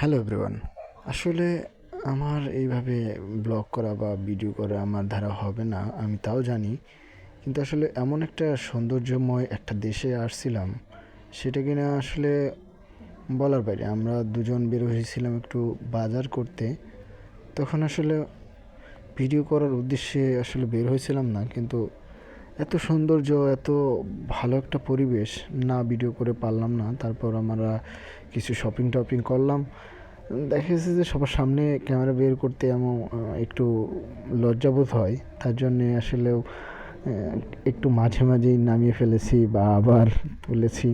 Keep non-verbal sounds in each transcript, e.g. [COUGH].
Hello everyone আসলে আমার এইভাবে ব্লগ করা বা ভিডিও করা আমার দ্বারা হবে না, আমি তাও জানি। কিন্তু আসলে এমন একটা সৌন্দর্যময় একটা দেশে আসছিলাম, সেটা কিনা আসলে বলার বাইরে। আমরা দুজন বের হয়েছিলাম একটু বাজার করতে। তখন আসলে ভিডিও করার উদ্দেশ্যে আসলে বের হয়েছিলাম না, কিন্তু এত সৌন্দর্য, এত ভালো একটা পরিবেশ, না ভিডিও করে পারলাম না। তারপর আমরা কিছু শপিং টপিং করলাম। দেখা গেছে যে সবার সামনে ক্যামেরা বের করতে এমন একটু লজ্জাবোধ হয়। তার জন্যে আসলেও একটু মাঝে মাঝেই নামিয়ে ফেলেছি বা আবার তুলেছি।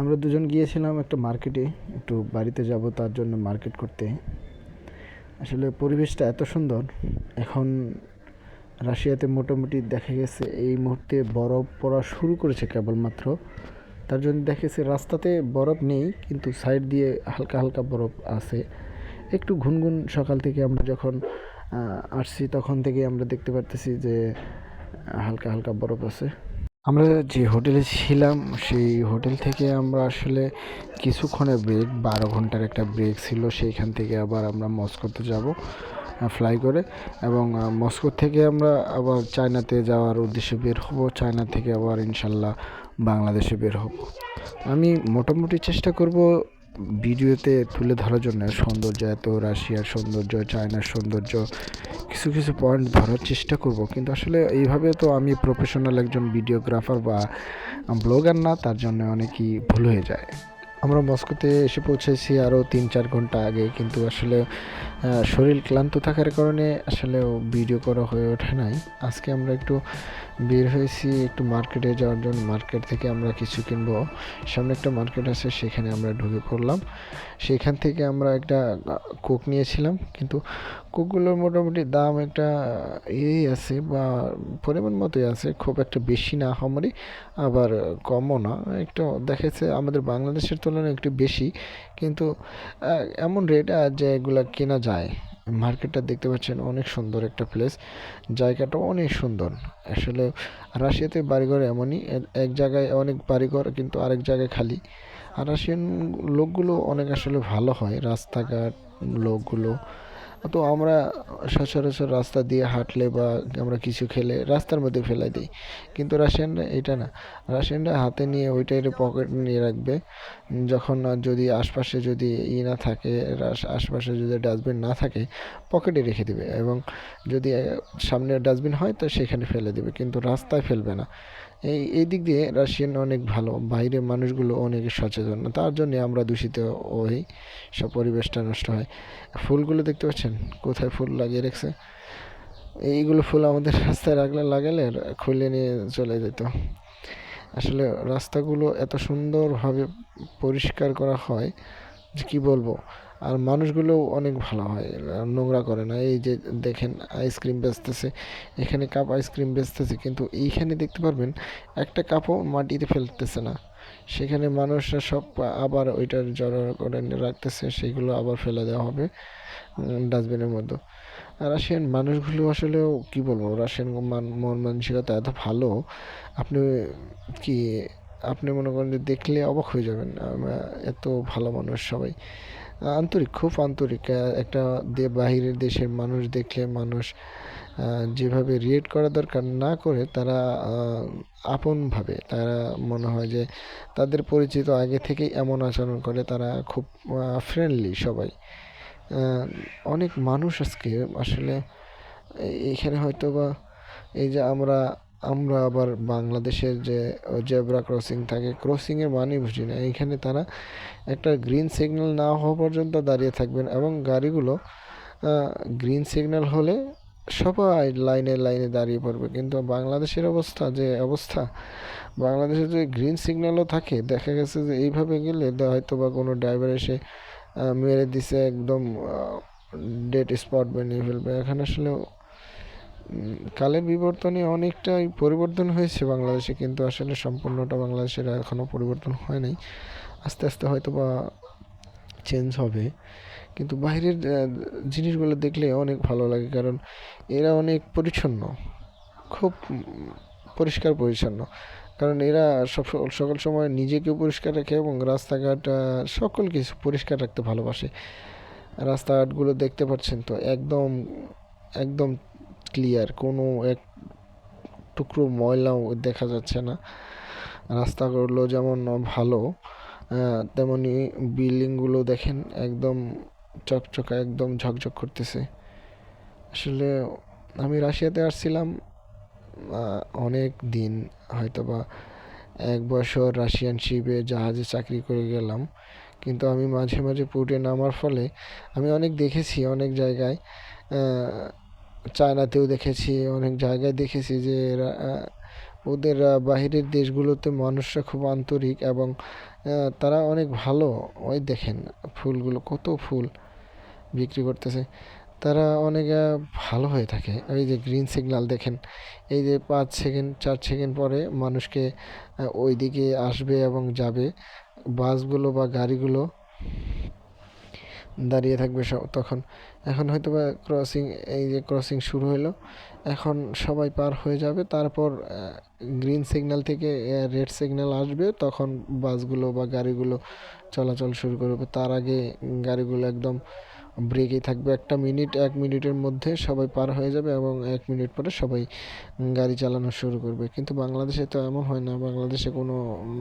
আমরা দুজন গিয়েছিলাম একটা মার্কেটে একটু বাড়িতে যাব তার জন্য মার্কেট করতে। আসলে পরিবেশটা এত সুন্দর। এখন রাশিয়াতে মোটামুটি দেখা গেছে এই মুহূর্তে বরফ পড়া শুরু করেছে কেবলমাত্র। তার জন্য দেখা গেছে রাস্তাতে বরফ নেই, কিন্তু সাইড দিয়ে হালকা হালকা বরফ আছে। একটু ঘুনঘুন সকাল থেকে আমরা যখন আসছি তখন থেকে আমরা দেখতে পারতেছি যে হালকা হালকা বরফ আছে। আমরা যে হোটেলে ছিলাম, সেই হোটেল থেকে আমরা আসলে কিছুক্ষণের ব্রেক বারো ঘণ্টার একটা ব্রেক ছিল, সেইখান থেকে আবার আমরা মস্কোতে যাব। ফ্লাই করে এবং মস্কো থেকে আমরা আবার চায়নাতে যাওয়ার উদ্দেশ্যে বের হব। চায়না থেকে আবার ইনশাল্লাহ বাংলাদেশে বের হব। আমি মোটামুটি চেষ্টা করব ভিডিওতে তুলে ধরার জন্য। সৌন্দর্য এত, রাশিয়ার সৌন্দর্য চায়নার সৌন্দর্য, কিছু কিছু পয়েন্ট ধরার চেষ্টা করব। কিন্তু আসলে এইভাবে তো আমি প্রফেশনাল একজন ভিডিওগ্রাফার বা ব্লগার না, তার জন্য অনেকই ভুল হয়ে যায়। আমরা মস্কোতে এসে পৌঁছেছি আরও তিন চার ঘণ্টা আগে, কিন্তু আসলে শরীর ক্লান্ত থাকার কারণে আসলে ভিডিও করা হয়ে ওঠে নাই। আজকে আমরা একটু বের হয়েছি একটু মার্কেটে যাওয়ার জন্য। মার্কেট থেকে আমরা কিছু কিনবো। সামনে একটা মার্কেট আছে, সেখানে আমরা ঢুকে পড়লাম। সেখান থেকে আমরা একটা কোক নিয়েছিলাম। কিন্তু কোকগুলোর মোটামুটি দাম একটা এই আছে বা পরিমাণ মতোই আছে। খুব একটা বেশি না আমারই আবার কমও না। একটু দেখেছে আমাদের বাংলাদেশের তুলনায় একটু বেশি। কিন্তু এমন রেট যে এগুলা কেনা যায়। মার্কেটটা দেখতে পাচ্ছেন অনেক সুন্দর একটা প্লেস জায়গাটা অনেক সুন্দর। আসলে রাশিয়াতে বাড়িঘর এমনই এক জায়গায় অনেক বাড়িঘর কিন্তু আরেক জায়গায় খালি। আর রাশিয়ান লোকগুলো অনেক আসলে ভালো হয়, রাস্তাঘাট, লোকগুলো। তো আমরা সচরাচর রাস্তা দিয়ে হাঁটলে বা আমরা কিছু খেলে রাস্তার মধ্যে ফেলে দিই। কিন্তু রাশিয়ানরা এটা না। রাশিয়ানরা হাতে নিয়ে ওইটাই পকেট নিয়ে রাখবে। যখন যদি আশপাশে যদি ই না থাকে আশপাশে যদি ডাস্টবিন না থাকে পকেটে রেখে দেবে এবং যদি সামনে ডাস্টবিন হয় তো সেখানে ফেলে দেবে, কিন্তু রাস্তায় ফেলবে না। এই এই দিক দিয়ে রাশিয়ান অনেক ভালো, বাইরের মানুষগুলো অনেক সচেতন, তার জন্য আমরা দূষিত হই, সব পরিবেশটা নষ্ট হয়। ফুলগুলো দেখতে পাচ্ছেন? কোথায় ফুল লাগিয়ে রেখেছে? এইগুলো ফুল আমাদের [LAUGHS] রাস্তায় রাখলে লাগালে খুলে নিয়ে চলে যেত। আসলে রাস্তাগুলো এত সুন্দরভাবে পরিষ্কার করা হয় যে কী বলব? আর মানুষগুলোও অনেক ভালো হয়, নোংরা করে না। এই যে দেখেন আইসক্রিম বেচতেছে, এখানে কাপ আইসক্রিম বেচতেছে, কিন্তু এইখানে দেখতে পারবেন একটা কাপও মাটিতে ফেলতেছে না। সেখানে মানুষরা সব আবার ওইটার জড়ো করে রাখতেছে, সেগুলো আবার ফেলে দেওয়া হবে ডাস্টবিনের মধ্যে। রাশিয়ান মানুষগুলো আসলেও কি বলব রাশিয়ান মান, মন মানসিকতা এত ভালো, আপনি কি, আপনি মনে করেন যে দেখলে অবাক হয়ে যাবেন এত ভালো মানুষ সবাই। আন্তরিক, খুব আন্তরিক একটা বাহিরের দেশের মানুষ দেখলে মানুষ যেভাবে রিয়েক্ট করা দরকার না করে তারা আপনভাবে তারা মনে হয় যে তাদের পরিচিত আগে থেকেই এমন আচরণ করে, তারা খুব ফ্রেন্ডলি সবাই। অনেক মানুষ আজকে আসলে এখানে হয়তো বা এই যে আমরা আমরা আবার বাংলাদেশের যে জেব্রা ক্রসিং থাকে ক্রসিংয়ের মানে বুঝি না। এইখানে তারা একটা গ্রিন সিগন্যাল না হওয়া পর্যন্ত দাঁড়িয়ে থাকবেন এবং গাড়িগুলো গ্রিন সিগন্যাল হলে সবাই লাইনে লাইনে দাঁড়িয়ে পড়বে। কিন্তু বাংলাদেশের অবস্থা যে অবস্থা বাংলাদেশে যে গ্রিন সিগন্যালও থাকে, দেখা গেছে যে এইভাবে গেলে হয়তো বা কোনো ড্রাইভার এসে মেরে দিছে একদম ডেট স্পট বানিয়ে ফেলবে। এখানে আসলে কালের বিবর্তনে অনেকটাই পরিবর্তন হয়েছে বাংলাদেশে, কিন্তু আসলে সম্পূর্ণটা বাংলাদেশের এখনও পরিবর্তন হয় নাই। আস্তে আস্তে হয়তো বা চেঞ্জ হবে। কিন্তু বাইরের জিনিসগুলো দেখলে অনেক ভালো লাগে, কারণ এরা অনেক পরিচ্ছন্ন, খুব পরিষ্কার পরিচ্ছন্ন। কারণ এরা সব সকল সময় নিজেকে পরিষ্কার রাখে এবং রাস্তাঘাট সকল কিছু পরিষ্কার রাখতে ভালোবাসে। রাস্তাঘাটগুলো দেখতে পাচ্ছেন তো, একদম একদম ক্লিয়ার কোনো এক টুকরো ময়লাও দেখা যাচ্ছে না। রাস্তাগুলো যেমন ভালো তেমনি বিল্ডিংগুলো দেখেন একদম চকচকা, একদম ঝকঝক করতেছে। আসলে আমি রাশিয়াতে আসছিলাম অনেক দিন হয়তো বা এক বছর রাশিয়ান শিপে জাহাজে চাকরি করে গেলাম। কিন্তু আমি মাঝে মাঝে পুটে নামার ফলে আমি অনেক দেখেছি অনেক জায়গায় চায়নাতেও দেখেছি অনেক জায়গায় দেখেছি যে এরা, ওদের বাহিরের দেশগুলোতে মানুষরা খুব আন্তরিক এবং তারা অনেক ভালো। ওই দেখেন ফুলগুলো কত ফুল বিক্রি করতেছে। তারা অনেক ভালো হয়ে থাকে। এই যে গ্রিন সিগনাল দেখেন এই যে পাঁচ সেকেন্ড চার সেকেন্ড পরে মানুষকে আহ, ওইদিকে আসবে এবং যাবে। বাসগুলো বা গাড়িগুলো দাঁড়িয়ে থাকবে সব তখন। এখন হয়তো বা ক্রসিং এই যে ক্রসিং শুরু হলো এখন সবাই পার হয়ে যাবে। তারপর গ্রিন সিগন্যাল থেকে রেড সিগন্যাল আসবে। তখন বাসগুলো বা গাড়িগুলো চলাচল শুরু করবে। তার আগে গাড়িগুলো একদম ব্রেকেই থাকবে। একটা মিনিট, এক মিনিটের মধ্যে সবাই পার হয়ে যাবে এবং এক মিনিট পরে সবাই গাড়ি চালানো শুরু করবে। কিন্তু বাংলাদেশে তো এমন হয় না। বাংলাদেশে কোনো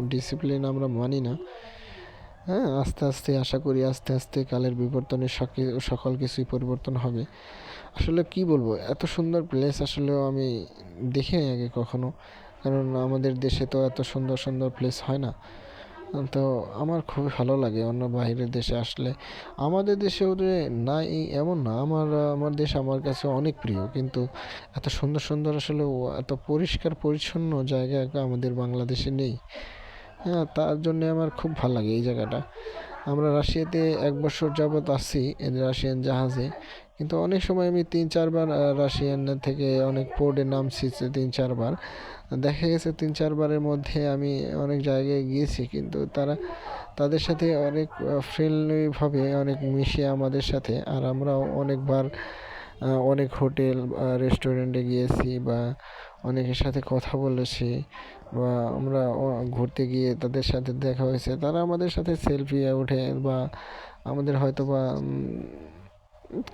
ডিসিপ্লিন আমরা মানি না। হ্যাঁ আস্তে আস্তে, আশা করি আস্তে আস্তে কালের বিবর্তনে সকি- সকল কিছুই পরিবর্তন হবে। আসলে কি বলব, এত সুন্দর প্লেস আসলেও আমি দেখি আগে কখনো। কারণ আমাদের দেশে তো এত সুন্দর সুন্দর প্লেস হয় না। তো আমার খুবই ভালো লাগে অন্য বাইরের দেশে আসলে। আমাদের দেশেও যে নাই এমন না, আমার আমার দেশ আমার কাছে অনেক প্রিয়। কিন্তু এত সুন্দর সুন্দর আসলে এত পরিষ্কার, পরিচ্ছন্ন জায়গা আমাদের বাংলাদেশে নেই। হ্যাঁ তার জন্য আমার খুব ভালো লাগে এই জায়গাটা। আমরা রাশিয়াতে এক বছর যাবৎ এই রাশিয়ান জাহাজে। কিন্তু অনেক সময় আমি তিন চারবার রাশিয়ান থেকে অনেক পোর্টে নামছি তিন চারবার দেখা গেছে তিন চারবারের মধ্যে আমি অনেক জায়গায় গিয়েছি, কিন্তু তারা, তাদের সাথে অনেক ফ্রেন্ডলিভাবে অনেক মিশে আমাদের সাথে। আর আমরাও অনেকবার অনেক হোটেল বা রেস্টুরেন্টে গিয়েছি বা অনেকের সাথে কথা বলেছি বা আমরা ঘুরতে গিয়ে তাদের সাথে দেখা হয়েছে, তারা আমাদের সাথে সেলফি ওঠে বা আমাদের হয়তো বা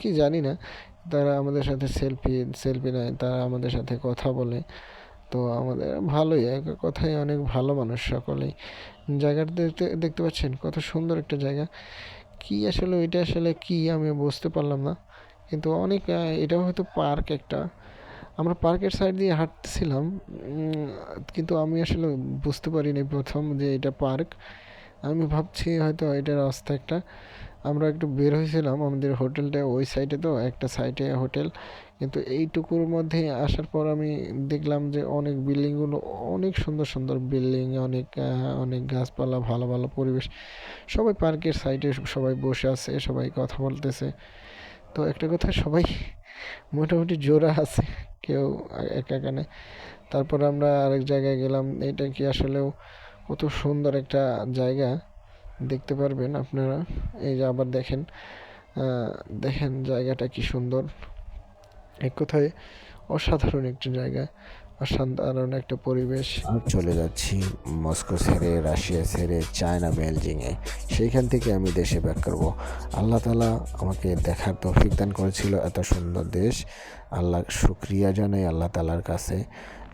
কি জানি না, তারা আমাদের সাথে সেলফি সেলফি নেয়, তারা আমাদের সাথে কথা বলে। তো আমাদের ভালোই, এক কথায় অনেক ভালো মানুষ সকলেই। জায়গাটা দেখতে দেখতে পাচ্ছেন কত সুন্দর একটা জায়গা। কি আসলে, ওইটা আসলে কি আমি বুঝতে পারলাম না। কিন্তু অনেক এটাও হয়তো পার্ক একটা। আমরা পার্কের সাইড দিয়ে হাঁটছিলাম কিন্তু আমি আসলে বুঝতে পারিনি প্রথম যে এটা পার্ক। আমি ভাবছি হয়তো এটা রাস্তা একটা। আমরা একটু বের হয়েছিলাম আমাদের হোটেলটা ওই সাইডে তো, একটা সাইডে হোটেল। কিন্তু এইটুকুর মধ্যে আসার পর আমি দেখলাম যে অনেক বিল্ডিংগুলো, অনেক সুন্দর সুন্দর বিল্ডিং, অনেক অনেক গাছপালা, ভালো ভালো পরিবেশ। সবাই পার্কের সাইডে সবাই বসে আছে, সবাই কথা বলতেছে। তো একটা কথা, সবাই মোটামুটি জোড়া আছে, কেউ একা কানে তারপর আমরা আরেক জায়গায় গেলাম, এটা কি আসলেও কত সুন্দর একটা জায়গা, দেখতে পারবেন আপনারা। এই যে আবার দেখেন দেখেন জায়গাটা কি সুন্দর। এক কথায় অসাধারণ একটা জায়গা। অসাধারণ একটা পরিবেশ। চলে যাচ্ছি মস্কো ছেড়ে, রাশিয়া ছেড়ে, চায়না বেলজিংয়ে সেইখান থেকে আমি দেশে ব্যাক করব। আল্লাহ তালা আমাকে দেখার তৌফিক দান করেছিল এত সুন্দর দেশ। আল্লাহ শুক্রিয়া জানাই আল্লাহ তালার কাছে।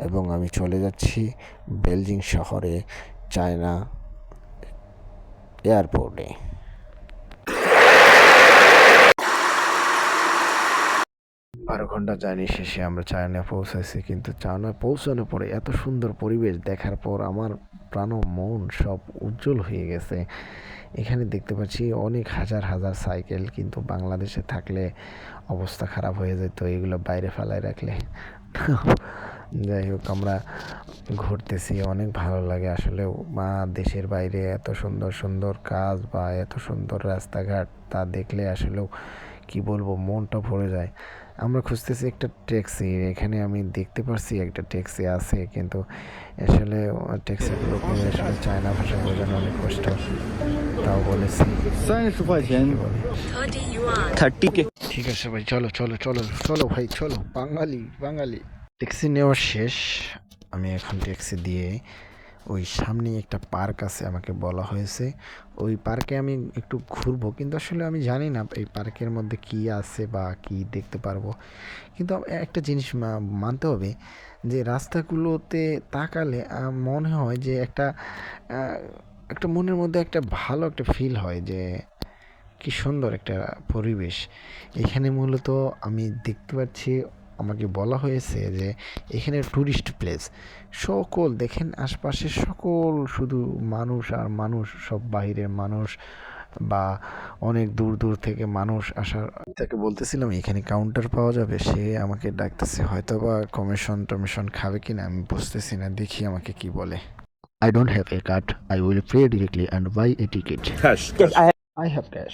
এবং আমি চলে যাচ্ছি বেলজিং শহরে, চায়না এয়ারপোর্টে বারো ঘণ্টা জার্নি শেষে আমরা চায়না পৌঁছাইছি, কিন্তু চায়নায় পৌঁছানোর পরে এত সুন্দর পরিবেশ দেখার পর আমার প্রাণ মন সব উজ্জ্বল হয়ে গেছে। এখানে দেখতে পাচ্ছি অনেক হাজার হাজার সাইকেল, কিন্তু বাংলাদেশে থাকলে অবস্থা খারাপ হয়ে যেত, এগুলো বাইরে ফেলায় রাখলে। যাই হোক, আমরা ঘুরতেছি, অনেক ভালো লাগে আসলে। মা, দেশের বাইরে এত সুন্দর সুন্দর কাজ বা এত সুন্দর রাস্তাঘাট, তা দেখলে আসলেও কি বলব, মনটা ভরে যায়। আমরা খুঁজতেছি একটা ট্যাক্সি। এখানে আমি দেখতে পারছি একটা ট্যাক্সি আছে কিন্তু আসলে ট্যাক্সিগুলো আসলে চায়না ভাষা বোঝানো অনেক কষ্ট। তাও বলেছি। ঠিক আছে ভাই চলো চলো চলো চলো ভাই চলো। বাঙালি বাঙালি। ট্যাক্সি নেওয়া শেষ। আমি এখন ট্যাক্সি দিয়ে ওই সামনে একটা পার্ক আছে আমাকে বলা হয়েছে। ওই পার্কে আমি একটু ঘুরবো, কিন্তু আসলে আমি জানি না এই পার্কের মধ্যে কী আছে বা কী দেখতে পারব। কিন্তু একটা জিনিস মানতে হবে যে রাস্তাগুলোতে তাকালে মনে হয় যে একটা একটা মনের মধ্যে একটা ভালো একটা ফিল হয় যে কি সুন্দর একটা পরিবেশ। এখানে মূলত আমি দেখতে পাচ্ছি আমাকে বলা হয়েছে যে এখানে ট্যুরিস্ট প্লেস সকল দেখেন আশপাশের সকল শুধু মানুষ আর মানুষ সব বাইরের মানুষ বা অনেক দূর দূর থেকে মানুষ আসার তাকে বলতেছিলাম এখানে কাউন্টার পাওয়া যাবে? সে আমাকে ডাকতেছে হয়তো বা কমিশন টমিশন খাবে কিনা? আমি বুঝতেছি না দেখি আমাকে কি বলে। I don't have a card I will pay directly and buy a ticket Cash. Yes, I I have cash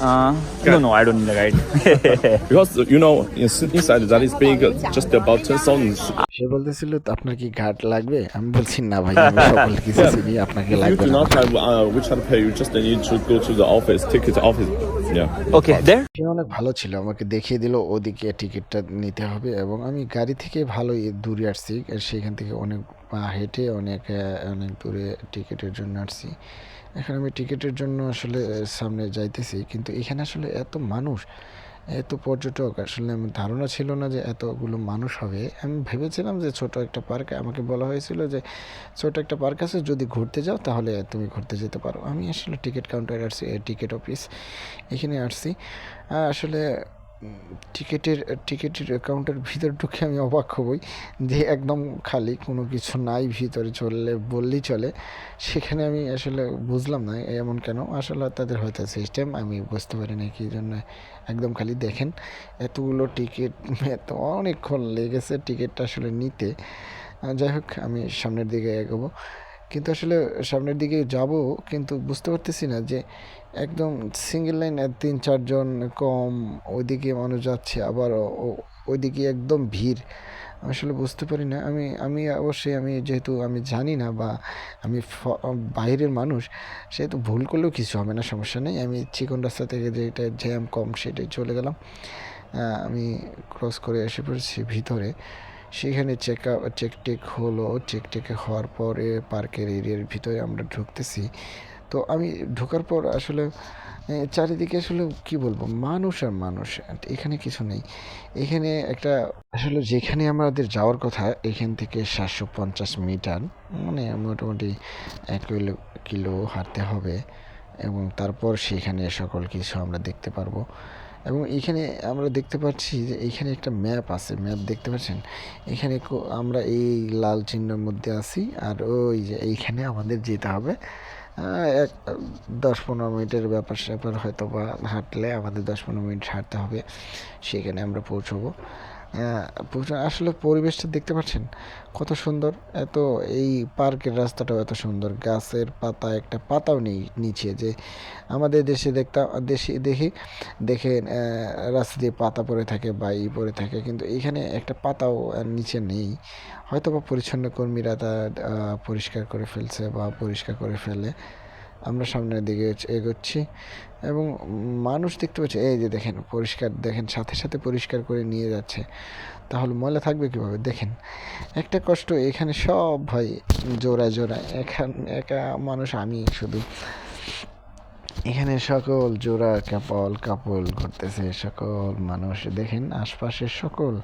uh, no, no, I don't need a guide. Because you know, in- inside that is big, uh, just about ten thousand. সে বলতেছিল "তো আপনার কি ঘাট লাগবে আমি বলছি না ভাই আমি সকল কিছু চিনি আপনাকে You do not have uh, WeChat Pay. You just need to go to the office, take it office. Yeah. Okay, there? সে অনেক ভালো ছিল আমাকে দেখিয়ে দিল ওদিকে টিকিটটা নিতে হবে এবং আমি গাড়ি থেকে ভালোই দূরে আসছি আর সেখান থেকে অনেক হেঁটে অনেক আহ, অনেক দূরে টিকিটের জন্য আসছি এখন আমি টিকিটের জন্য আসলে সামনে যাইতেছি। কিন্তু এখানে আসলে এত মানুষ, এত পর্যটক, আসলে আমার ধারণা ছিল না যে এতগুলো মানুষ হবে। আমি ভেবেছিলাম যে ছোট একটা পার্ক, আমাকে বলা হয়েছিল যে ছোট একটা পার্ক আছে, যদি ঘুরতে যাও তাহলে তুমি ঘুরতে যেতে পারো। আমি আসলে টিকিট কাউন্টারে আসছি টিকিট অফিস এখানে আসছি। আসলে টিকিটের টিকিটের অ্যাকাউন্টের ভিতর ঢুকে আমি অবাক হবই যে একদম খালি কোনো কিছু নাই, ভিতরে চললে বললেই চলে। সেখানে আমি আসলে বুঝলাম না এমন কেন। আসলে তাদের হয়তো সিস্টেম আমি বুঝতে পারি না কি জন্য একদম খালি দেখেন এতগুলো টিকিট, এত অনেকক্ষণ লেগেছে টিকিটটা আসলে নিতে। যাই হোক, আমি সামনের দিকে এগোবো। কিন্তু আসলে সামনের দিকে যাব, কিন্তু বুঝতে পারতেছি না যে একদম সিঙ্গেল লাইন তিন চারজন কম, ওইদিকে মানুষ যাচ্ছে, আবার ওইদিকে একদম ভিড়। আসলে বুঝতে পারি না। আমি আমি অবশ্যই আমি যেহেতু আমি জানি না বা আমি বাইরের মানুষ, সেহেতু ভুল করলেও কিছু হবে না, সমস্যা নেই। আমি চিকন রাস্তা থেকে যেটা জ্যাম কম সেটাই চলে গেলাম। আমি ক্রস করে এসে পড়েছি ভিতরে। সেখানে চেক আপ চেক টেক হলো। চেক টেক হওয়ার পরে পার্কের এরিয়ার ভিতরে আমরা ঢুকতেছি। তো আমি ঢোকার পর আসলে চারিদিকে আসলে কি বলব, মানুষ আর মানুষ এখানে কিছু নেই। এখানে একটা, আসলে যেখানে আমাদের যাওয়ার কথা, এখান থেকে সাতশো পঞ্চাশ মিটার মানে মোটামুটি এক কিলো কিলো হাঁটতে হবে। এবং তারপর সেখানে সকল কিছু আমরা দেখতে পারব। এবং এখানে আমরা দেখতে পাচ্ছি যে এখানে একটা ম্যাপ আছে। ম্যাপ দেখতে পাচ্ছেন? এখানে আমরা এই লাল চিহ্নের মধ্যে আছি আর ওই যে এইখানে আমাদের যেতে হবে। এক, দশ পনেরো মিনিটের ব্যাপার স্যাপার হয়তো বা হাঁটলে আমাদের দশ পনেরো মিনিট হাঁটতে হবে। সেখানে আমরা পৌঁছবো। আসলে পরিবেশটা দেখতে পাচ্ছেন কত সুন্দর। এত এই পার্কের রাস্তাটাও এত সুন্দর। গাছের পাতা একটা পাতাও নেই নিচে যে আমাদের দেশে দেখতাম দেশে দেখি দেখে রাস্তা দিয়ে পাতা পড়ে থাকে বা ই পড়ে থাকে, কিন্তু এখানে একটা পাতাও নিচে নেই। হয়তো বা পরিচ্ছন্ন কর্মীরা তা পরিষ্কার করে ফেলছে বা পরিষ্কার করে ফেলে। আমরা সামনের দিকে এগোচ্ছি- এবং মানুষ দেখতে পাচ্ছি, এই যে দেখেন, পরিষ্কার, দেখেন, সাথে সাথে পরিষ্কার করে নিয়ে যাচ্ছে। তাহলে ময়লা থাকবে কীভাবে? দেখেন, একটা কষ্ট, এখানে সব ভাই জোড়া জোড়া এখান, একা মানুষ, আমি শুধু। এখানে সকল জোড়া কাপল কাপল করতেছে সকল মানুষ। দেখেন, আশপাশের সকল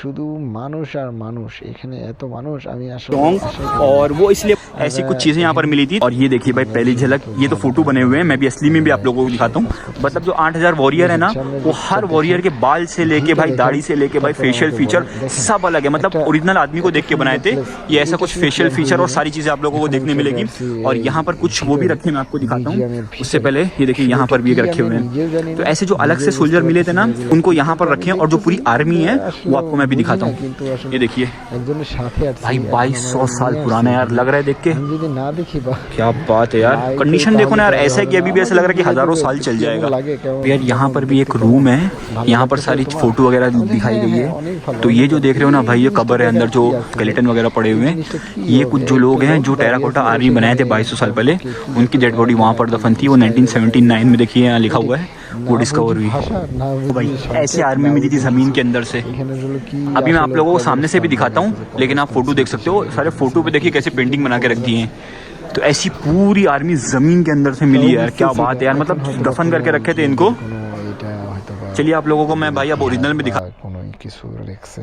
শুধু মানুষ আর মানুষ এখানে এত মানুষ আমি আসলে लॉन्ग আশাই করিনি। और वो इसलिए ऐसी कुछ चीजें यहाँ पर मिली थी और ये देखिए भाई पहली झलक ये तो फोटो बने हुए हैं मैं भी असली में भी आप लोगों को दिखाता हूँ मतलब जो 8000 वॉरियर है ना वो हर वॉरियर के बाल से लेके भाई दाढ़ी से लेके भाई फेशियल फीचर सब अलग है मतलब ओरिजिनल आदमी को देख के बनाए थे ये ऐसा कुछ फेशियल फीचर और सारी चीजें आप लोगों को देखने मिलेगी और यहाँ पर कुछ वो भी रखे मैं आपको दिखाता हूँ उससे पहले ये देखिए यहाँ पर भी एक रखे हुए हैं तो ऐसे जो अलग से सोल्जर मिले थे ना उनको यहाँ पर रखे हैं और जो पूरी आर्मी है वो आपको मैं भी दिखाता हूँ। ये देखिए। भाई बाईस सौ साल पुराना यार लग रहा है देख के। ना देखी क्या बात है यार। कंडीशन देखो ना यार ऐसा है कि अभी भी ऐसा लग रहा है कि हज़ारों साल चल जाएगा। तो यार यहाँ पर भी एक रूम है यहाँ पर सारी फ़ोटो वगैरह दिखाई गई है तो ये जो देख रहे हो ना भाई ये कबर है अंदर जो गलेटन वगैरह पड़े हुए हैं। ये कुछ जो लोग हैं जो टेराकोटा आर्मी बनाए थे बाईस साल पहले उनकी डेड बॉडी वहाँ पर दफन थी वो नाइनटीन में देखिए यहाँ लिखा हुआ है। वो डिस्कवर हुई ভাষা না तो भाई বুঝি ऐसे সংকেত, आर्मी না मिली थी বুঝি जमीन কিছু। के अंदर से এখানে হলো কি अभी मैं आप আসলে लोगों को सामने से भी কবরস্থান दिखाता हूँ দেখা लेकिन आप फोटो देख सकते हो सारे फोटो पे देखिए कैसे पेंटिंग बना के रख दी है तो ऐसी पूरी आर्मी जमीन के अंदर से मिली है यार क्या बात है यार मतलब दफन करके रखे थे इनको কোনো এটা হয়তো বা चलिए आप लोगों को मैं भाई अब ओरिजिनल में दिखा বা কোনো কিছু রেখছে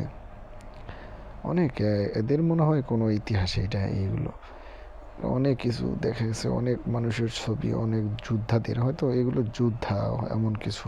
অনেক এ, এদের মনে হয় কোনো ইতিহাসে এটা এইগুলো অনেক কিছু দেখা গেছে অনেক মানুষের ছবি অনেক যোদ্ধাদের হয়তো এগুলো যোদ্ধা এমন কিছু।